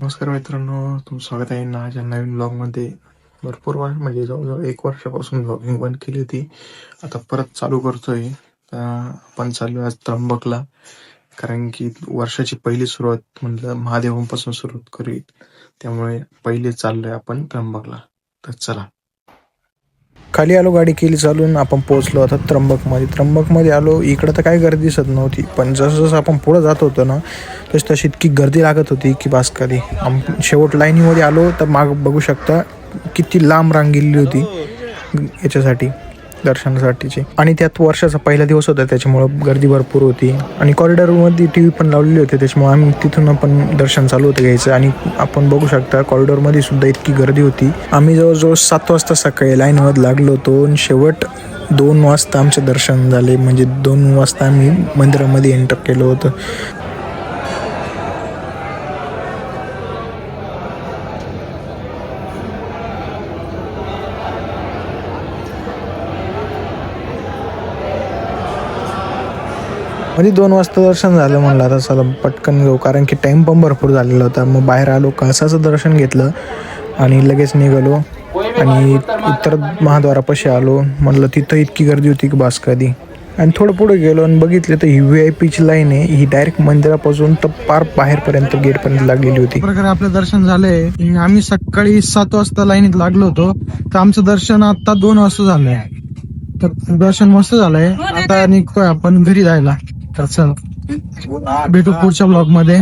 नमस्कार मित्रांनो तुमचं स्वागत आहे. ना माझ्या नवीन ब्लॉगमध्ये भरपूर वर्ष म्हणजे जवळजवळ एक वर्षापासून ब्लॉगिंग बंद केली होती. आता परत चालू करतोय. तर आपण चालू आज त्र्यंबकला. कारण की वर्षाची पहिली सुरुवात म्हटलं महादेवांपासून सुरुवात करीत त्यामुळे पहिले चाललोय आपण त्र्यंबकला. तर चला. खाली आलो गाडी केली चालून आपण पोहोचलो आता त्र्यंबकमध्ये. त्र्यंबकमध्ये आलो इकडं तर काही गर्दी दिसत नव्हती पण जसं जसं आपण पुढं जात होतो ना तशी तशी इतकी गर्दी लागत होती की बास कधी आम शेवट लाईनीमध्ये आलो तर माग बघू शकता किती लांब रांग गेलेली होती याच्यासाठी. दर्शनासाठीची. आणि त्यात वर्षाचा पहिला दिवस होता त्याच्यामुळं गर्दी भरपूर होती. आणि कॉरिडॉरमध्ये टी व्ही पण लावलेली होती त्याच्यामुळे आम्ही तिथून पण दर्शन चालू होतं घ्यायचं. आणि आपण बघू शकता कॉरिडॉरमध्ये सुद्धा इतकी गर्दी होती. आम्ही जवळजवळ सात वाजता सकाळी लाईनमध्ये लागलो होतो आणि शेवट दोन वाजता आमचे दर्शन झाले. म्हणजे दोन वाजता आम्ही मंदिरामध्ये एंटर केलं होतं. म्हणजे दोन वाजता दर्शन झालं म्हणलं आता चला पटकन घेऊ. कारण की टाईम पण भरपूर झालेला होता. मग बाहेर आलो कळसाचं दर्शन घेतलं आणि लगेच निघालो. आणि उत्तर महाद्वारापाशी आलो. म्हणलं तिथं इतकी गर्दी होती की बास कधी. आणि थोडं पुढे गेलो आणि बघितलं तर ही व्ही आय पीची लाईन आहे. ही डायरेक्ट मंदिरापासून तर पार बाहेरपर्यंत गेटपर्यंत लागलेली होती. प्रकारे आपलं दर्शन झालंय. आम्ही सकाळी सात वाजता लाईनीत लागलो होतो. तर आमचं दर्शन आता दोन वाजता झालंय. तर दर्शन मस्त झालंय. आता निघतोय आपण घरी जायला. तर चल. भेटू पुढच्या ब्लॉगमध्ये.